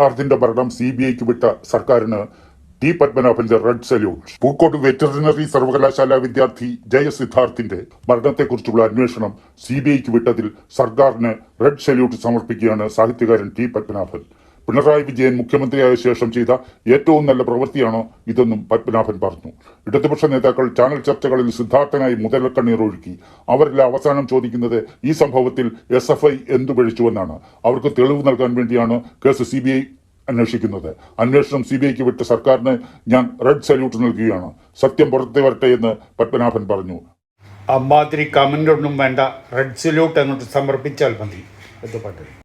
സിദ്ധാർത്ഥിന്റെ ഭരണം C B ഐക്ക് വിട്ട സർക്കാരിന് ടി പത്മനാഭന്റെ റെഡ് സല്യൂട്ട്. പൂക്കോട്ട് വെറ്ററിനറി സർവകലാശാല വിദ്യാർത്ഥി ജയ സിദ്ധാർത്ഥിന്റെ മരണത്തെക്കുറിച്ചുള്ള അന്വേഷണം സി ബി ഐക്ക് വിട്ടതിൽ സർക്കാരിന് റെഡ് സല്യൂട്ട് സമർപ്പിക്കുകയാണ് സാഹിത്യകാരൻ ടി പത്മനാഭൻ. പിണറായി വിജയൻ മുഖ്യമന്ത്രിയായ ശേഷം ചെയ്ത ഏറ്റവും നല്ല പ്രവൃത്തിയാണോ ഇതെന്നും പത്മനാഭൻ പറഞ്ഞു. ഇടതുപക്ഷ നേതാക്കൾ ചാനൽ ചർച്ചകളിൽ സിദ്ധാർത്ഥനായി മുതലക്കണ്ണീർ ഒഴുക്കി. അവരിൽ അവസാനം ചോദിക്കുന്നത് ഈ സംഭവത്തിൽ എസ് എഫ് ഐ എന്തു പഴിച്ചുവെന്നാണ് അവർക്ക് തെളിവ് നൽകാൻ വേണ്ടിയാണ് കേസ് സി ബി ഐ അന്വേഷിക്കുന്നത്. അന്വേഷണം സി ബി ഐക്ക് വിട്ട് സർക്കാരിന് ഞാൻ റെഡ് സല്യൂട്ട് നൽകുകയാണ്. സത്യം പുറത്തു വരട്ടെ എന്ന് പത്മനാഭൻ പറഞ്ഞു. അമ്മാതിരി കമന്റ് ഒന്നും വേണ്ട. റെഡ് സല്യൂട്ട് എന്നിട്ട് സമർപ്പിച്ചാൽ മതി. എന്ന് പറഞ്ഞു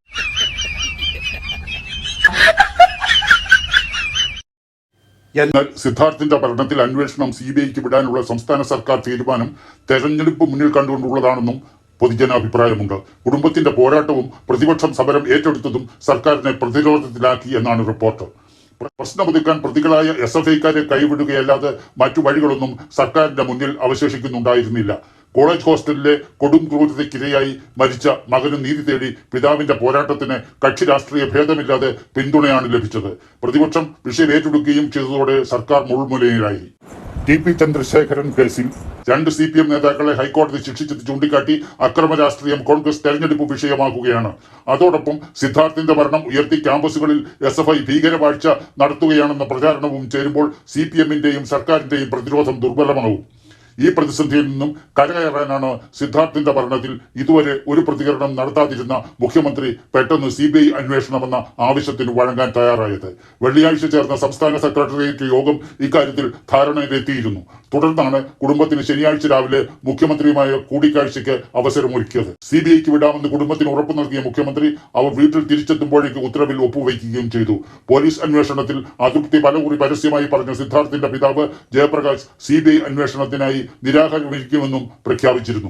എന്നാൽ സിദ്ധാർത്ഥിന്റെ ഭരണത്തിൽ അന്വേഷണം സി ബി ഐക്ക് വിടാനുള്ള സംസ്ഥാന സർക്കാർ തീരുമാനം തെരഞ്ഞെടുപ്പ് മുന്നിൽ കണ്ടുകൊണ്ടുള്ളതാണെന്നും പൊതുജനാഭിപ്രായമുണ്ട്. കുടുംബത്തിന്റെ പോരാട്ടവും പ്രതിപക്ഷം സമരം ഏറ്റെടുത്തതും സർക്കാരിനെ പ്രതിരോധത്തിലാക്കി എന്നാണ് റിപ്പോർട്ട്. പ്രശ്നമൊതുക്കാൻ പ്രതികളായ എസ് എഫ് ഐക്കാരെ കൈവിടുകയല്ലാതെ മറ്റു വഴികളൊന്നും സർക്കാരിന്റെ മുന്നിൽ അവശേഷിക്കുന്നുണ്ടായിരുന്നില്ല. കോളേജ് ഹോസ്റ്റലിലെ കൊടും ക്രൂരതയ്ക്കിരയായി മരിച്ച മകന് നീതി തേടി പിതാവിന്റെ പോരാട്ടത്തിന് കക്ഷി രാഷ്ട്രീയ ഭേദമില്ലാതെ പിന്തുണയാണ് ലഭിച്ചത്. പ്രതിപക്ഷം വിഷയം ഏറ്റെടുക്കുകയും ചെയ്തതോടെ സർക്കാർ മുൾമുനയിലായി. ടി പി ചന്ദ്രശേഖരൻ കേസിൽ രണ്ട് സി പി എം നേതാക്കളെ ഹൈക്കോടതി ശിക്ഷിച്ചത് ചൂണ്ടിക്കാട്ടി അക്രമ രാഷ്ട്രീയം കോൺഗ്രസ് തെരഞ്ഞെടുപ്പ് വിഷയമാക്കുകയാണ്. അതോടൊപ്പം സിദ്ധാർത്ഥിന്റെ മരണം ഉയർത്തി ക്യാമ്പസുകളിൽ എസ് എഫ് ഐ ഭീകരവാഴ്ച നടത്തുകയാണെന്ന പ്രചാരണവും ചേരുമ്പോൾ സി പി എമ്മിന്റെയും സർക്കാരിന്റെയും പ്രതിരോധം ദുർബലമാവും. ഈ പ്രതിസന്ധിയിൽ നിന്നും കരകയറാനാണ് സിദ്ധാർത്ഥിന്റെ ഭരണത്തിൽ ഇതുവരെ ഒരു പ്രതികരണം നടത്താതിരുന്ന മുഖ്യമന്ത്രി പെട്ടെന്ന് സി ബി ഐ അന്വേഷണമെന്ന ആവശ്യത്തിന് വഴങ്ങാൻ തയ്യാറായത്. വെള്ളിയാഴ്ച ചേർന്ന സംസ്ഥാന സെക്രട്ടേറിയറ്റ് യോഗം ഇക്കാര്യത്തിൽ ധാരണയിലെത്തിയിരുന്നു. തുടർന്നാണ് കുടുംബത്തിന് ശനിയാഴ്ച രാവിലെ മുഖ്യമന്ത്രിയുമായ കൂടിക്കാഴ്ചയ്ക്ക് അവസരമൊരുക്കിയത്. സി ബി ഐക്ക് വിടാമെന്ന് കുടുംബത്തിന് ഉറപ്പു നൽകിയ മുഖ്യമന്ത്രി അവർ വീട്ടിൽ തിരിച്ചെത്തുമ്പോഴേക്ക് ഉത്തരവിൽ ഒപ്പുവയ്ക്കുകയും ചെയ്തു. പോലീസ് അന്വേഷണത്തിൽ അതൃപ്തി പലകുറി പരസ്യമായി പറഞ്ഞ സിദ്ധാർത്ഥിന്റെ പിതാവ് ജയപ്രകാശ് സി ബി ഐ അന്വേഷണത്തിനായി നിരാകരിക്കുമെന്നും പ്രഖ്യാപിച്ചിരുന്നു.